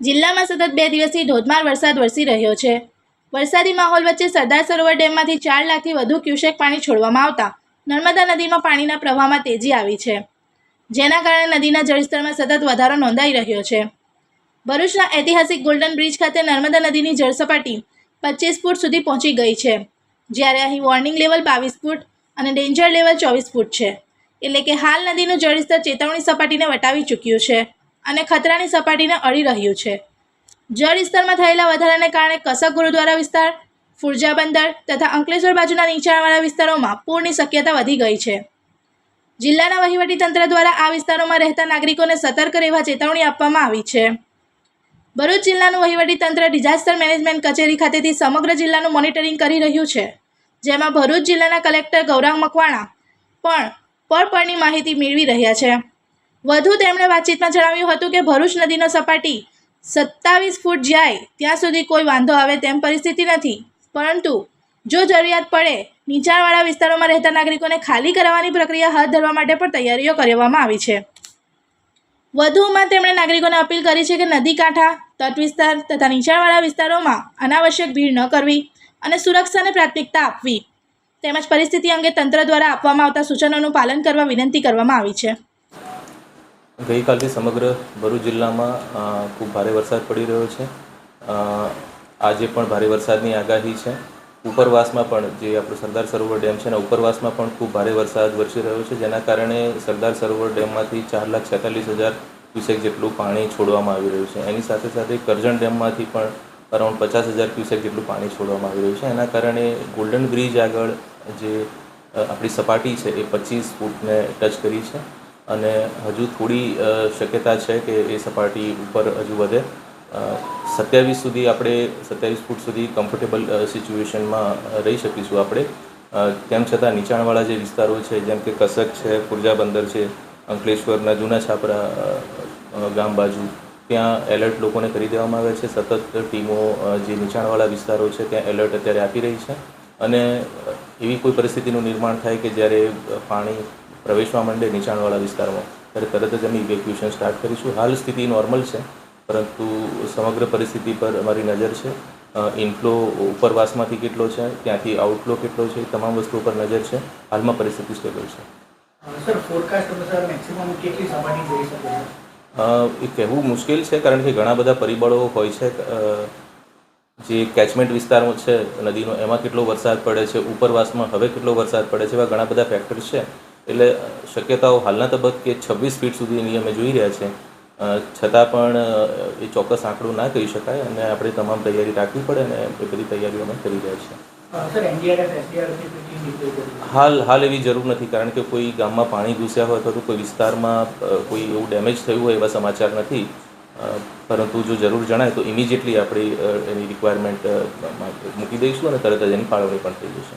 જિલ્લામાં સતત બે દિવસથી ધોધમાર વરસાદ વરસી રહ્યો છે. વરસાદી માહોલ વચ્ચે સરદાર સરોવર ડેમમાંથી ચાર લાખથી વધુ ક્યુસેક પાણી છોડવામાં આવતા નર્મદા નદીમાં પાણીના પ્રવાહમાં તેજી આવી છે. જેના કારણે નદીના જળસ્તરમાં સતત વધારો નોંધાઈ રહ્યો છે. ભરૂચના ઐતિહાસિક ગોલ્ડન બ્રિજ ખાતે નર્મદા નદીની જળસપાટી પચીસ ફૂટ સુધી પહોંચી ગઈ છે, જ્યારે અહીં વોર્નિંગ લેવલ બાવીસ ફૂટ અને ડેન્જર લેવલ ચોવીસ ફૂટ છે. એટલે કે હાલ નદીનું જળસ્તર ચેતવણી સપાટીને વટાવી ચૂક્યું છે. અને ખતરાની સપાટીને અડી રહ્યું છે. જળ વિસ્તારમાં થયેલા વધારાને કારણે કસક ગુરુદ્વારા વિસ્તાર, ફુરજા બંદર તથા અંકલેશ્વર બાજુના નીચાણવાળા વિસ્તારોમાં પૂરની શક્યતા વધી ગઈ છે. જિલ્લાના વહીવટીતંત્ર દ્વારા આ વિસ્તારોમાં રહેતા નાગરિકોને સતર્ક રહેવા ચેતવણી આપવામાં આવી છે. ભરૂચ જિલ્લાનું વહીવટીતંત્ર ડિઝાસ્ટર મેનેજમેન્ટ કચેરી ખાતેથી સમગ્ર જિલ્લાનું મોનિટરિંગ કરી રહ્યું છે. જેમાં ભરૂચ જિલ્લાના કલેક્ટર ગૌરાંગ મકવાણા પણ પળપળની માહિતી મેળવી રહ્યા છે. વધુ તેમણે વાતચીતમાં જણાવ્યું હતું કે ભરૂચ નદીનો સપાટી સત્તાવીસ ફૂટ જાય ત્યાં સુધી કોઈ વાંધો આવે તેમ પરિસ્થિતિ નથી. પરંતુ જો જરૂરિયાત પડે, નીચાણવાળા વિસ્તારોમાં રહેતા નાગરિકોને ખાલી કરાવવાની પ્રક્રિયા હાથ ધરવા માટે પણ તૈયારીઓ કરવામાં આવી છે. વધુમાં તેમણે નાગરિકોને અપીલ કરી છે કે નદી કાંઠા, તટ વિસ્તાર તથા નીચાણવાળા વિસ્તારોમાં અનાવશ્યક ભીડ ન કરવી અને સુરક્ષાને પ્રાથમિકતા આપવી. તેમજ પરિસ્થિતિ અંગે તંત્ર દ્વારા આપવામાં આવતા સૂચનોનું પાલન કરવા વિનંતી કરવામાં આવી છે. ગઈકાલથી સમગ્ર ભરૂચ જિલ્લામાં ખૂબ ભારે વરસાદ પડી રહ્યો છે. આજે પણ ભારે વરસાદની આગાહી છે. ઉપરવાસમાં પણ જે આપણો સરદાર સરોવર ડેમ છે ને ઉપરવાસમાં પણ ખૂબ ભારે વરસાદ વરસી રહ્યો છે. જેના કારણે સરદાર સરોવર ડેમમાંથી ચાર લાખ છેતાલીસ હજાર ક્યુસેક જેટલું પાણી છોડવામાં આવી રહ્યું છે. એની સાથે સાથે કરજણ ડેમમાંથી પણ અરાઉન્ડ પચાસ હજાર ક્યુસેક જેટલું પાણી છોડવામાં આવી રહ્યું છે. એના કારણે ગોલ્ડન બ્રિજ આગળ જે આપણી સપાટી છે એ પચીસ ફૂટને ટચ કરી છે. અને હજુ થોડી શક્યતા છે કે એ સપાટી ઉપર હજુ વધે. સત્યાવીસ સુધી આપણે, સત્યાવીસ ફૂટ સુધી કમ્ફર્ટેબલ સિચ્યુએશનમાં રહી શકીશું આપણે. તેમ છતાં નીચાણવાળા જે વિસ્તારો છે, જેમ કે કસક છે, પુરજા બંદર છે, અંકલેશ્વરના જૂના છાપરા ગામ બાજુ, ત્યાં એલર્ટ લોકોને કરી દેવામાં આવે છે. સતત ટીમો જે નીચાણવાળા વિસ્તારો છે, ત્યાં એલર્ટ અત્યારે આપી રહી છે. અને એવી કોઈ પરિસ્થિતિનું નિર્માણ થાય કે જ્યારે પાણી પ્રવેશવા માંડે નીચાણવાળા વિસ્તારમાં. ત્યારે તરત જ અમે ઇવેક્યુએશન સ્ટાર્ટ કરીશું. હાલ સ્થિતિ નોર્મલ છે પરંતુ સમગ્ર પરિસ્થિતિ પર અમારી નજર છે. ઇનફ્લો ઉપરવાસમાંથી કેટલો છે ત્યાંથી આઉટફ્લો કેટલો છે તમામ વસ્તુઓ પર નજર છે. હાલમાં પરિસ્થિતિ સ્ટેબલ છે. સર ફોરકાસ્ટ અનુસાર મેક્સિમમ કેટલી સપાટી જઈ શકે છે? એ કહેવું મુશ્કેલ છે કારણ કે ઘણા બધા પરિબળો હોય છે. જે કેચમેન્ટ વિસ્તાર છે નદીનો એમાં કેટલો વરસાદ પડે છે ઉપરવાસમાં હવે કેટલો વરસાદ પડે છે એવા ઘણા બધા ફેક્ટર્સ છે. એટલે શક્યતાઓ હાલના તબક્કે છવ્વીસ ફીટ સુધીની અમે જોઈ રહ્યા છે. છતાં પણ એ ચોક્કસ આંકડો ના કહી શકાય અને આપણે તમામ તૈયારી રાખવી પડે અને એ બધી તૈયારીઓ અમે કરી રહ્યા છીએ. હાલ હાલ એવી જરૂર નથી કારણ કે કોઈ ગામમાં પાણી ઘૂસ્યા હોય અથવા તો કોઈ વિસ્તારમાં કોઈ એવું ડેમેજ થયું હોય એવા સમાચાર નથી. પરંતુ જો જરૂર જણાય તો ઇમિજિએટલી આપણે એની રિક્વાયરમેન્ટ મૂકી દઈશું અને તરત જ એની ફાળવણી પણ થઈ જશે.